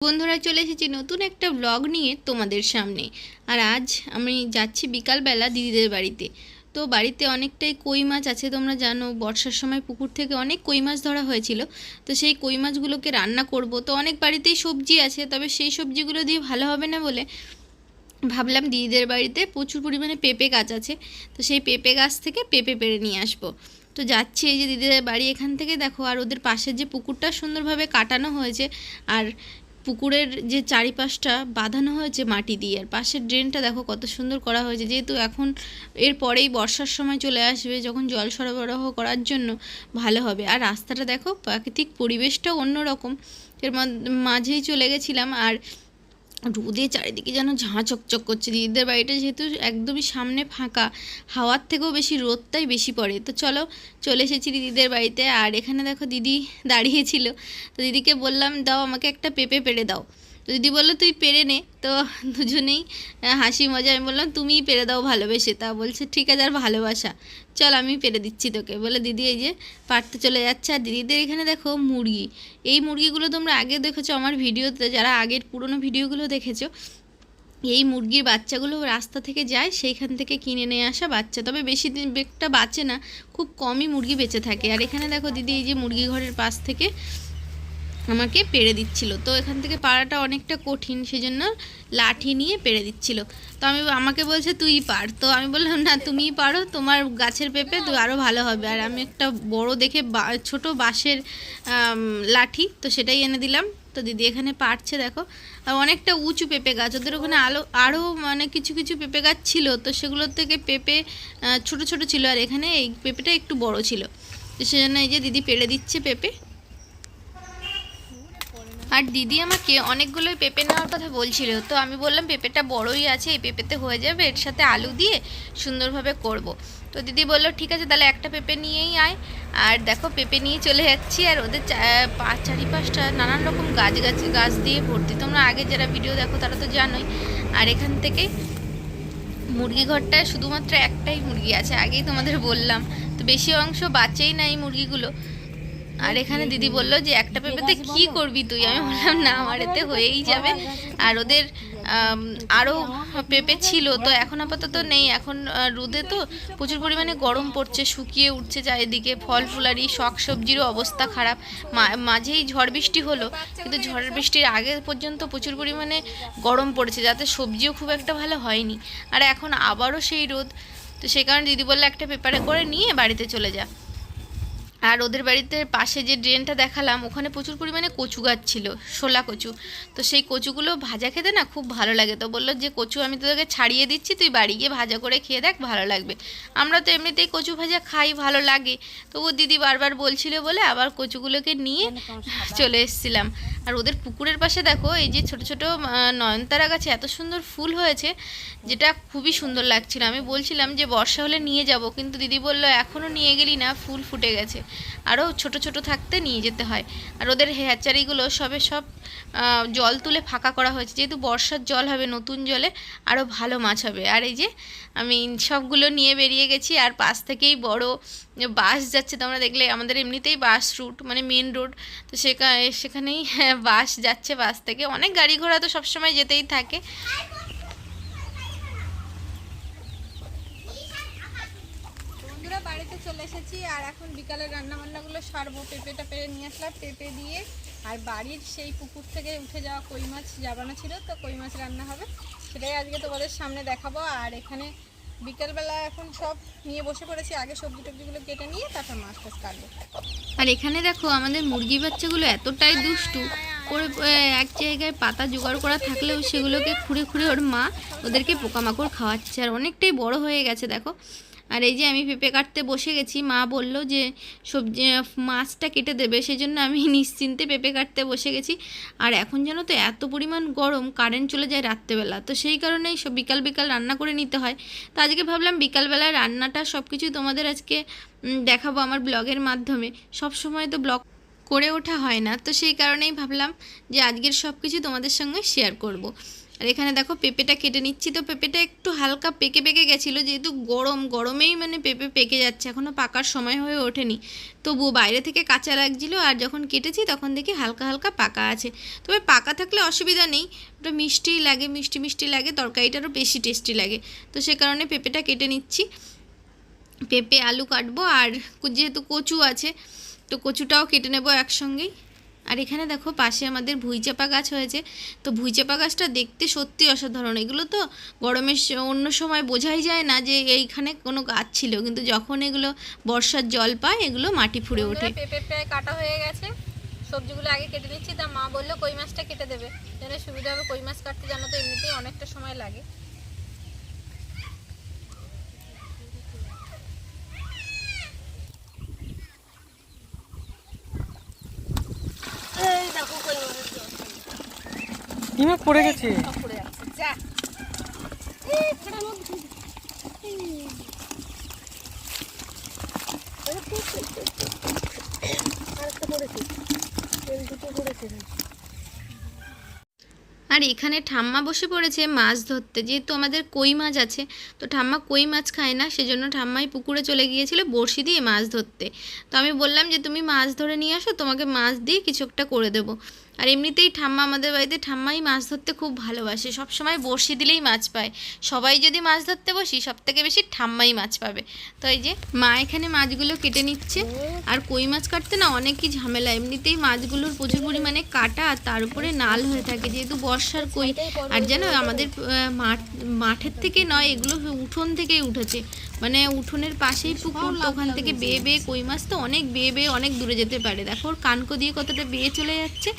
বন্ধুরা চলে এসেছি নতুন একটা ব্লগ নিয়ে তোমাদের সামনে। আর আজ আমি যাচ্ছি বিকালবেলা দিদিদের বাড়িতে। তো বাড়িতে অনেকটাই কই মাছ আছে, তোমরা জানো, বর্ষার সময় পুকুর থেকে অনেক কই মাছ ধরা হয়েছিল। তো সেই কই মাছগুলোকে রান্না করব। তো অনেক বাড়িতেই সবজি আছে, তবে সেই সবজিগুলো দিয়ে ভালো হবে না বলে ভাবলাম দিদিদের বাড়িতে প্রচুর পরিমাণে পেঁপে গাছ আছে। তো সেই পেঁপে গাছ থেকে পেঁপে পেড়ে নিয়ে আসব। তো যাচ্ছি এই যে দিদিদের বাড়ি এখান থেকে। দেখো, আর ওদের পাশের যে পুকুরটা সুন্দরভাবে কাটানো হয়েছে। আর পুকুরের যে চারিপাশটা বাঁধানো হয়েছে মাটি দিয়ে, আর পাশের ড্রেনটা দেখো কত সুন্দর করা হয়েছে। যেহেতু এখন এর পরেই বর্ষার সময় চলে আসবে, যখন জল সরবরাহ করার জন্য ভালো হবে। আর রাস্তাটা দেখো, প্রাকৃতিক পরিবেশটাও অন্যরকম। এর মাঝেই চলে গেছিলাম, আর রোদে চারিদিকে যেন ঝাঁ চকচক করছে। দিদিদের বাড়িটা যেহেতু একদমই সামনে ফাঁকা, হাওয়ার থেকেও বেশি রোদটাই বেশি পড়ে। তো চলো, চলে এসেছি দিদিদের বাড়িতে। আর এখানে দেখো দিদি দাঁড়িয়েছিল তো দিদিকে বললাম, দাও আমাকে একটা পেঁপে পেড়ে দাও। তো দিদি বলল তুই পেরে নে, তো দুজনেই হাসি মজা, আমি বললাম, তুমিই পেরে দাও ভালোবেসে। তা বলছে, ঠিক আছে, আর ভালোবাসা। চল, আমি পেরে দিচ্ছি তোকে। বলে দিদি এই যে পারতে চলে যাচ্ছে। আর দিদিদের এখানে দেখো মুরগি। এই মুরগিগুলো তোমরা আগে দেখেছ আমার ভিডিওতে, যারা আগের পুরনো ভিডিওগুলো দেখেছ, এই মুরগির বাচ্চাগুলো রাস্তা থেকে যায়, সেইখান থেকে কিনে নিয়ে আসা বাচ্চা। তবে বেশি দিন একটা বাঁচে না, খুব কমই মুরগি বেঁচে থাকে। আর এখানে দেখো দিদি এই যে মুরগি ঘরের পাশ থেকে আমাকে পেরে দিচ্ছিল। তো এখান থেকে পাড়াটা অনেকটা কঠিন, সেজন্য লাঠি নিয়ে পেরে দিচ্ছিল। তো আমি আমাকে বলছে, তুই পার তো আমি বললাম, না, তুমিই পারো তোমার গাছের পেঁপে তো আরও ভালো হবে। আর আমি একটা বড় দেখে বা- ছোট বাঁশের লাঠি, তো সেটাই এনে দিলাম। তো দিদি এখানে পারছে দেখো। আর অনেকটা উঁচু পেঁপে গাছ, ওদের ওখানে আলো আরও মানে কিছু কিছু পেঁপে গাছ ছিল। তো সেগুলোর থেকে পেঁপে ছোট ছোট ছিল। আর এখানে এই পেঁপেটা একটু বড় ছিল। তো সেজন্য এই যে দিদি পেড়ে দিচ্ছে পেঁপে। আর দিদি আমাকে অনেকগুলোই পেঁপে নেওয়ার কথা বলছিল, তো আমি বললাম, পেঁপেটা বড়ই আছে, এই পেঁপেতে হয়ে যাবে, এর সাথে আলু দিয়ে সুন্দরভাবে করব। তো দিদি বলল, ঠিক আছে, তাহলে একটা পেঁপে নিয়েই আয়। আর দেখো, পেঁপে নিয়ে চলে যাচ্ছি, আর ওদের চা- পা- চারিপাশটা নানান রকম গাছ গাছ গাছ দিয়ে ভর্তি। তোমরা আগে যারা ভিডিও দেখো, তারা তো জানোই। আর এখান থেকে মুরগি ঘরটায় শুধুমাত্র একটাই মুরগি আছে, আগেই তোমাদের বললাম। তো বেশি অংশ বাঁচেই না এই মুরগিগুলো। আর এখানে দিদি বলল যে একটা পেঁপেতে কি করবি তুই? আমি বললাম, না, আমার এতে হয়েই যাবে। আর ওদের আরও আরও পেঁপে ছিল, তো এখন আপাতত নেই। এখন রোদে তো প্রচুর পরিমাণে গরম পড়ছে, শুকিয়ে উঠছে চারিদিকে, ফল ফুলারি, শাক সবজিরও অবস্থা খারাপ। মাঝেই ঝড় বৃষ্টি হলো, কিন্তু ঝড় বৃষ্টির আগে পর্যন্ত প্রচুর পরিমাণে গরম পড়েছে, যাতে সবজিও খুব একটা ভালো হয়নি। আর এখন আবারও সেই রোদ, তো সেই কারণে দিদি বলল, একটা পেপারে করে নিয়ে বাড়িতে চলে যা। আর ওদের বাড়িতে পাশে যে ড্রেনটা দেখালাম ওখানে প্রচুর পরিমাণে কচু গাছ ছিল শোলা কচু। তো সেই কচুগুলো ভাজা খেতে না খুব ভালো লাগে। তো বলল যে কচু আমি তোদেরকে ছাড়িয়ে দিচ্ছি তুই বাড়ি গিয়ে ভাজা করে খেয়ে দেখ ভালো লাগবে। আমরা তো এমনিতেই কচু ভাজা খাই ভালো লাগে। তো ও দিদি বারবার বলছিল বলে আবার কচুগুলোকে নিয়ে চলে এসেছিলাম। আর ওদের পুকুরের পাশে দেখো এই যে ছোট ছোট নয়নতারা গাছে এত সুন্দর ফুল হয়েছে যেটা খুবই সুন্দর লাগছিল। আমি বলছিলাম যে বর্ষা হলে নিয়ে যাব। কিন্তু দিদি বলল এখনও নিয়ে গেলি না ফুল ফুটে গেছে। আরও ছোট ছোট থাকতে নিয়ে যেতে হয়। আর ওদের হ্যাচারিগুলো সবে সব জল তুলে ফাঁকা করা হয়েছে। যেহেতু বর্ষার জল হবে নতুন জলে আরও ভালো মাছ হবে। আর এই যে আমি সবগুলো নিয়ে বেরিয়ে গেছি আর পাশ থেকেই বড় বাস যাচ্ছে। তোমরা দেখলে আমাদের এমনিতেই বাস রুট মানে মেন রোড তো সেখানে সেখানেই হ্যাঁ, বাস যাচ্ছে বাস থেকে। অনেক গাড়ি ঘোড়া তো সবসময় যেতেই থাকে বন্ধুরা বাড়িতে চলে এসেছি আর এখন বিকালে রান্না বান্নাগুলো সারবো। পেঁপেটা পেরে নিয়ে আসলাম, পেঁপে দিয়ে। আর বাড়ির সেই পুকুর থেকে উঠে যাওয়া কই মাছ জাবানো ছিল, তো কই মাছ রান্না হবে সেটাই আজকে তোমাদের সামনে দেখাবো। আর এখানে বিকেলবেলা এখন সব নিয়ে বসে পড়েছি, আগে সবজি টবজিগুলো কেটে নিয়ে তারপর মাছ টাছ কাটবো। আর এখানে দেখো আমাদের মুরগি বাচ্চাগুলো এতটাই দুষ্টু। করে এক জায়গায় পাতা জোগাড় করা থাকলেও সেগুলোকে খুঁড়ে খুঁড়ে ওর মা ওদেরকে পোকামাকড় খাওয়াচ্ছে আর অনেকটাই বড় হয়ে গেছে, দেখো। আর এই যে আমি পেঁপে কাটতে বসে গেছি, মা বলল যে সবজি মাছটা কেটে দেবে সেই জন্য আমি নিশ্চিন্তে পেঁপে কাটতে বসে গেছি। আর এখন যেন তো এত পরিমাণ গরম কারেন্ট চলে যায় রাত্রেবেলা। তো সেই কারণেই সব বিকাল বিকাল রান্না করে নিতে হয়। তো আজকে ভাবলাম বিকালবেলায় রান্নাটা সব কিছু তোমাদের আজকে দেখাবো আমার ব্লগের মাধ্যমে। সব সময় তো ব্লগ করে ওঠা হয় না। তো সেই কারণেই ভাবলাম যে আজকের সব কিছু তোমাদের সঙ্গে শেয়ার করব। আর এখানে দেখো পেঁপেটা কেটে নিচ্ছি। তো পেঁপেটা একটু হালকা পেকে পেকে গেছিল, যেহেতু গরম, গরমেই মানে পেঁপে পেকে যাচ্ছে এখনও পাকার সময় হয়ে ওঠেনি। তবুও বাইরে থেকে কাঁচা লাগছিল আর যখন কেটেছি তখন দেখি হালকা হালকা পাকা আছে। তবে পাকা থাকলে অসুবিধা নেই, ওটা মিষ্টিই লাগে, মিষ্টি মিষ্টি লাগে, তরকারিটারও বেশি টেস্টি লাগে। তো সে কারণে পেঁপেটা কেটে নিচ্ছি। পেঁপে, আলু কাটবো আর যেহেতু কচু আছে, তো কচুটাও কেটে নেব একসঙ্গেই। আর এখানে দেখো পাশে আমাদের ভুইচাপা গাছ হয়েছে। তো ভুইচাপা গাছটা দেখতে সত্যি অসাধারণ। এগুলো তো গরমের অন্য সময় বোঝাই যায় না যে এইখানে কোনো গাছ ছিল। কিন্তু যখন এগুলো বর্ষার জল পায় এগুলো মাটি ফুঁড়ে ওঠে। পেঁপে প্রায় কাটা হয়ে গেছে। সবজিগুলো আগে কেটে নিচ্ছি। তা মা বলল কই মাছটা কেটে দেবে? যেন সুবিধা হবে কই মাছ কাটতে জানো তো এমনিতেই অনেকটা সময় লাগে। ডিমে পড়ে গেছে। আর এখানে ঠাম্মা বসে পড়েছে মাছ ধরতে। যেহেতু আমাদের কই মাছ আছে তো ঠাম্মা কই মাছ খায় না সেজন্য ঠাম্মাই পুকুরে চলে গিয়েছিল বড়শি দিয়ে মাছ ধরতে। তো আমি বললাম যে তুমি মাছ ধরে নিয়ে আসো তোমাকে মাছ দিয়ে কিছু একটা করে দেবো। আর এমনিতেই ঠাম্মা আমাদের বাড়িতে, ঠাম্মাই মাছ ধরতে খুব ভালোবাসে। সব সময় বড়শি দিলেই মাছ পায়। সবাই যদি মাছ ধরতে বসি সব থেকে বেশি ঠাম্মাই মাছ পাবে। তো এই যে, মা এখানে মাছগুলো কেটে নিচ্ছে। আর কই মাছ কাটতে না অনেকই ঝামেলা। এমনিতেই মাছগুলোর প্রচুর পরিমাণে কাটা আর তার উপরে নাল হয়ে থাকে। যেহেতু বর্ষার কই, আর জানো আমাদের মাঠ, মাঠের থেকে নয়, এগুলো উঠোন থেকেই উঠেছে। মানে উঠোনের পাশেই পুকুর ওখান থেকে বেয়ে বেয়ে কই মাছ তো অনেক বেয়ে বেয়ে অনেক দূরে যেতে পারে। দেখো ওর কানকো দিয়ে কতটা বেয়ে চলে যাচ্ছে।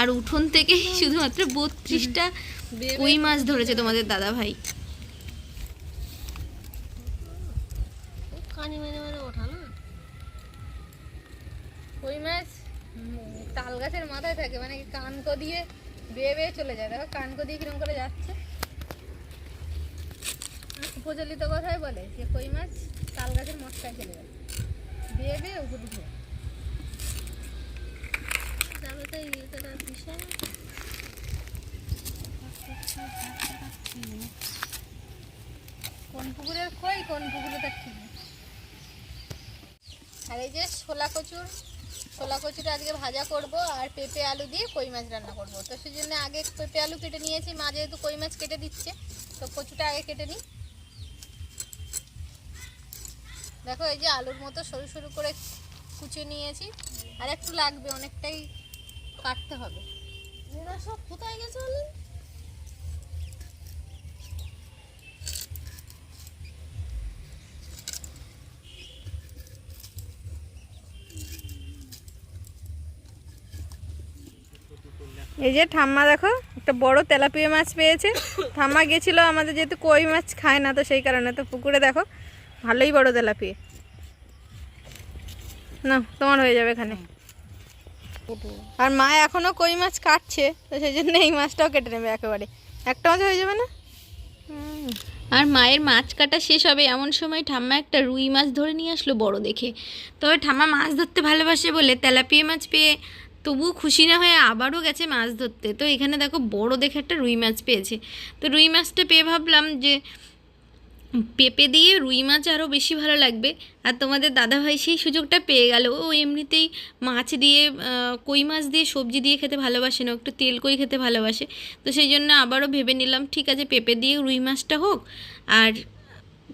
আর উঠোন থেকেই শুধুমাত্র বত্রিশটা কই মাছ ধরেছে তোমাদের দাদা ভাই? কই মাছ? তাল গাছের মাথায় থাকে মানে কানকো দিয়ে বেয়ে বেয়ে চলে যায়। দেখো কানকো দিয়ে করে যাচ্ছে। প্রচলিত কথাই বলে যে কই মাছ তাল গাছের মটকায় চলে যায়। বেয়ে বেয়ে উপর কোন পুকুরের কই কোন পুকুরে ঠিক আর এই যে ছোলা কচুর, ছোলা কচুটা আজকে ভাজা করব আর পেঁপে আলু দিয়ে কই মাছ রান্না করব। তো সেই জন্য আগে পেঁপে আলু কেটে নিয়েছি, মা যেহেতু কই মাছ কেটে দিচ্ছে, তো কচুটা আগে কেটে নিই। দেখো এই যে আলুর মতো সরু সরু করে কুচিয়ে নিয়েছি, আর একটু লাগবে, অনেকটাই কাটতে হবে। এরা সব কোথায় গেছে বলে? এই যে ঠাম্মা দেখো, একটা বড় তেলাপিয়া মাছ পেয়েছে। ঠাম্মা গেছিল আমাদের যেহেতু কই মাছ খায় না, তো সেই কারণে তো পুকুরে দেখো, ভালোই বড় তেলাপিয়া। না তোমার হয়ে যাবে এখানে। আর মা এখনও কই মাছ কাটছে? তো সেই জন্য এই মাছটাও কেটে নেবে একেবারে। একটা মাছ হয়ে যাবে না? আর মায়ের মাছ কাটা শেষ হবে। এমন সময় ঠাম্মা একটা রুই মাছ ধরে নিয়ে আসলো বড় দেখে। তবে ঠাম্মা মাছ ধরতে ভালোবাসে বলে, তেলাপিয়া মাছ পেয়ে তবুও খুশি না হয়ে আবারও গেছে মাছ ধরতে। তো এখানে দেখো বড় দেখে একটা রুই মাছ পেয়েছে। তো রুই মাছটা পেয়ে ভাবলাম যে পেঁপে দিয়ে রুই মাছ আরও বেশি ভালো লাগবে। আর তোমাদের দাদাভাই সেই সুযোগটা পেয়ে গেল। ও এমনিতেই মাছ দিয়ে কই মাছ দিয়ে সবজি দিয়ে খেতে ভালোবাসে না একটু তেল কই খেতে ভালোবাসে। তো সেই জন্য আবারও ভেবে নিলাম, ঠিক আছে, পেঁপে দিয়ে রুই মাছটা হোক আর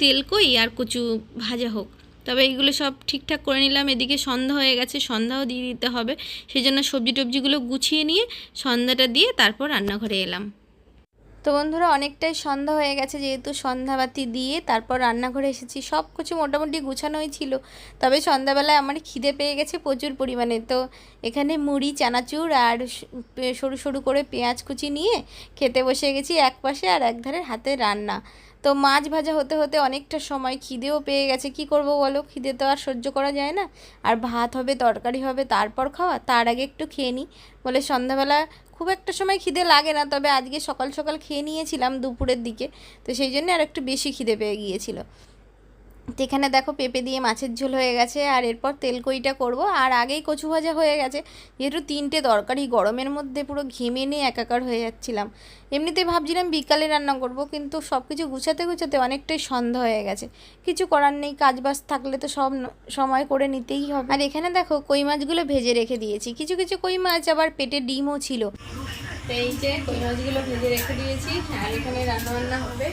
তেল কই আর কচু ভাজা হোক। তবে এইগুলো সব ঠিকঠাক করে নিলাম। এদিকে সন্ধ্যা হয়ে গেছে, সন্ধ্যাও দিয়ে দিতে হবে। সেই জন্য সবজি টবজিগুলো গুছিয়ে নিয়ে সন্ধ্যাটা দিয়ে তারপর রান্নাঘরে এলাম। তো বন্ধুরা, অনেকটাই সন্ধ্যা হয়ে গেছে যেহেতু সন্ধ্যাবাতি দিয়ে তারপর রান্নাঘরে এসেছি। সব কিছু মোটামুটি গুছানোই ছিল। তবে সন্ধ্যাবেলায় আমার খিদে পেয়ে গেছে প্রচুর পরিমাণে। তো এখানে মুড়ি, চানাচুর আর সরু সরু করে পেঁয়াজ কুচি নিয়ে খেতে বসে গেছি এক পাশে আর এক ধারে হাতে রান্না। তো মাছ ভাজা হতে হতে অনেকটা সময় খিদেও পেয়ে গেছে। কি করব বলো? খিদে তো আর সহ্য করা যায় না। আর ভাত হবে, তরকারি হবে, তারপর খাওয়া, তার আগে একটু খেয়ে নিই বলে সন্ধ্যাবেলা খুব একটা সময় খিদে লাগে না, তবে আজকে সকাল সকাল খেয়ে নিয়েছিলাম দুপুরের দিকে। তো সেই জন্য আর একটু বেশি খিদে পেয়ে গিয়েছিল। তো এখানে দেখো পেঁপে দিয়ে মাছের ঝোল হয়ে গেছে, আর এরপর তেলকইটা করব। আর আগেই কচু ভাজা হয়ে গেছে, যেহেতু তিনটে দরকারি গরমের মধ্যে পুরো ঘেমে নিয়ে একাকার হয়ে যাচ্ছিলাম। এমনিতে ভাবছিলাম বিকালে রান্না করব, কিন্তু সব কিছু গুছাতে গুছাতে অনেকটাই সন্ধ্যা হয়ে গেছে। কিছু করার নেই কাজ বাজ থাকলে তো সব সময় করে নিতেই হবে। আর এখানে দেখো কই মাছগুলো ভেজে রেখে দিয়েছি, কিছু কিছু কই মাছ আবার পেটে ডিমও ছিল। এই যে কই মাছগুলো ভেজে রেখে দিয়েছি, আর এখানে রান্না বান্না হবে।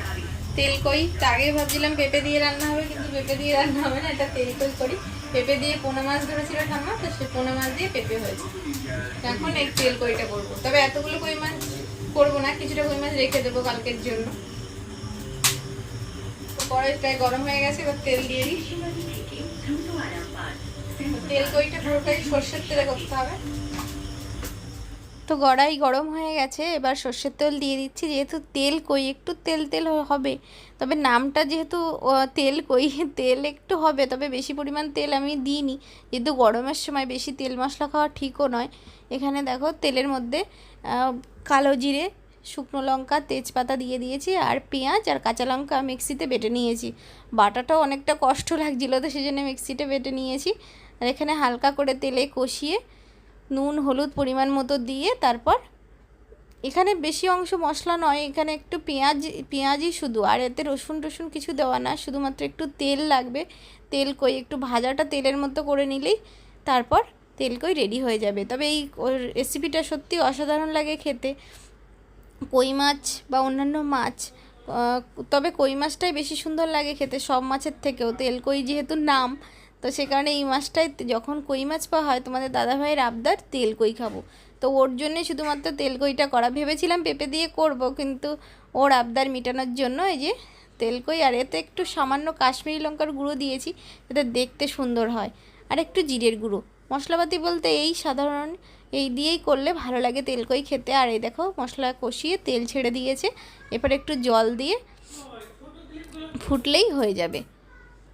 তেল কই তো আগে ভাবছিলাম পেঁপে দিয়ে রান্না হবে, কিন্তু পেঁপে দিয়ে রান্না হবে না, এটা তেল কই করি। পেঁপে দিয়ে পোনা মাছ ধরেছিল ঠাম্মা, তো সে পোনা মাছ দিয়ে পেঁপে হয়েছে। এখন এই তেল কইটা করব। তবে এতগুলো কই মাছ করব না, কিছুটা কই মাছ রেখে দেবো কালকের জন্য। কড়াই প্রায় গরম হয়ে গেছে, এবার তেল দিয়ে দিই। তেল কইটা পুরোটাই সর্ষের তেলে করতে হবে। তো কড়াই গরম হয়ে গেছে, এবার সর্ষের তেল দিয়ে দিচ্ছি। যেহেতু তেল কই, একটু তেল তেল হবে। তবে নামটা যেহেতু তেল কই, তেল একটু হবে, তবে বেশি পরিমাণ তেল আমি দিইনি। যেহেতু গরমের সময় বেশি তেল মশলা খাওয়া ঠিকও নয়। এখানে দেখো তেলের মধ্যে কালো জিরে, শুকনো লঙ্কা, তেজপাতা দিয়ে দিয়েছি, আর পেঁয়াজ আর কাঁচা লঙ্কা মিক্সিতে বেটে নিয়েছি। বাটাটাও অনেকটা কষ্ট লাগছিল তো সেই জন্য মিক্সিতে বেটে নিয়েছি। আর এখানে হালকা করে তেলে কষিয়ে নুন, হলুদ পরিমাণ মতো দিয়ে তারপর এখানে বেশি অংশ মশলা নয়, এখানে একটু পেঁয়াজ, পেঁয়াজই শুধু। আর এতে রসুন টসুন কিছু দেওয়া না, শুধুমাত্র একটু তেল লাগবে। তেল কই, একটু ভাজাটা তেলের মতো করে নিলেই তারপর তেল কই রেডি হয়ে যাবে। তবে এই রেসিপিটা সত্যি অসাধারণ লাগে খেতে। কই মাছ বা অন্যান্য মাছ তবে কই মাছটাই বেশি সুন্দর লাগে খেতে, সব মাছের থেকেও। তেল কই যেহেতু নাম তো সে কারণে এই মাছটাই যখন কই মাছ পাওয়া হয়, তোমাদের দাদাভাইয়ের আবদার তেল কই খাব। তো ওর জন্যে শুধুমাত্র তেল কইটা করা ভেবেছিলাম, পেঁপে দিয়ে করব, কিন্তু ওর আবদার মেটানোর জন্য এই যে তেল কই, আর এতে একটু সামান্য কাশ্মীরি লঙ্কার গুঁড়ো দিয়েছি, যাতে দেখতে সুন্দর হয়। আর একটু জিরের গুঁড়ো। মশলাপাতি বলতে এই সাধারণ এই দিয়েই করলে ভালো লাগে তেল কই খেতে। আর এই দেখো, মশলা কষিয়ে তেল ছেড়ে দিয়েছে। এরপর একটু জল দিয়ে ফুটলেই হয়ে যাবে।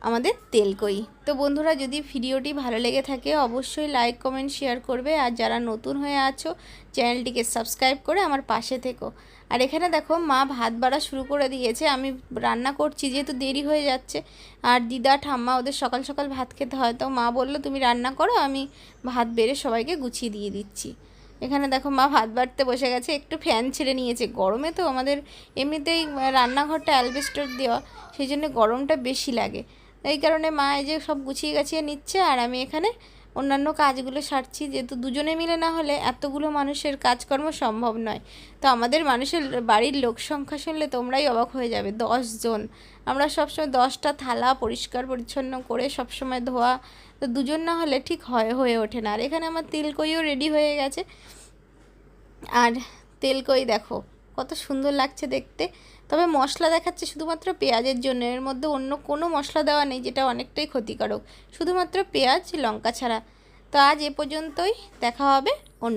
আমাদের তেলকই তো বন্ধুরা, যদি ভিডিওটি ভালো লেগে থাকে, অবশ্যই লাইক, কমেন্ট, শেয়ার করবে। আর যারা নতুন হয়ে আছো, চ্যানেলটিকে সাবস্ক্রাইব করে আমার পাশে থেকো। আর এখানে দেখো, মা ভাত বাড়া শুরু করে দিয়েছে। আমি রান্না করছি, যেহেতু দেরি হয়ে যাচ্ছে। আর দিদা, ঠাম্মা ওদের সকাল সকাল ভাত খেতে হয়। তো মা বলল, তুমি রান্না করো, আমি ভাত বেড়ে সবাইকে গুছিয়ে দিয়ে দিচ্ছি। এখানে দেখো, মা ভাত বাড়তে বসে গেছে। একটু ফ্যান ছেড়ে নিয়েছে। গরমে তো আমাদের এমনিতেই রান্নাঘরটা অ্যালবেস্টর দেওয়া, সেই জন্য গরমটা বেশি লাগে। এই কারণে মা এই যে সব গুছিয়ে গাছিয়ে নিচ্ছে আর আমি এখানে অন্যান্য কাজগুলো সারছি। যেহেতু দুজনে মিলে না হলে এতগুলো মানুষের কাজকর্ম সম্ভব নয়। তো আমাদের মানুষের বাড়ির লোক সংখ্যা শুনলে তোমরাই অবাক হয়ে যাবে। জন। আমরা সবসময় দশটা থালা পরিষ্কার পরিচ্ছন্ন করে সবসময় ধোয়া। তো দুজন না হলে ঠিক হয়, হয়ে ওঠে না। আর এখানে আমার তেলকইও রেডি হয়ে গেছে। আর তেলকই দেখো, কত সুন্দর লাগছে দেখতে। তবে মশলা দেখাচ্ছে শুধুমাত্র পেঁয়াজের জন্য। এর মধ্যে অন্য কোনো মশলা দেওয়া নেই, যেটা অনেকটাই ক্ষতিকারক। শুধুমাত্র পেঁয়াজ, লঙ্কা ছাড়া। তো আজ এ পর্যন্তই। দেখা হবে অন্য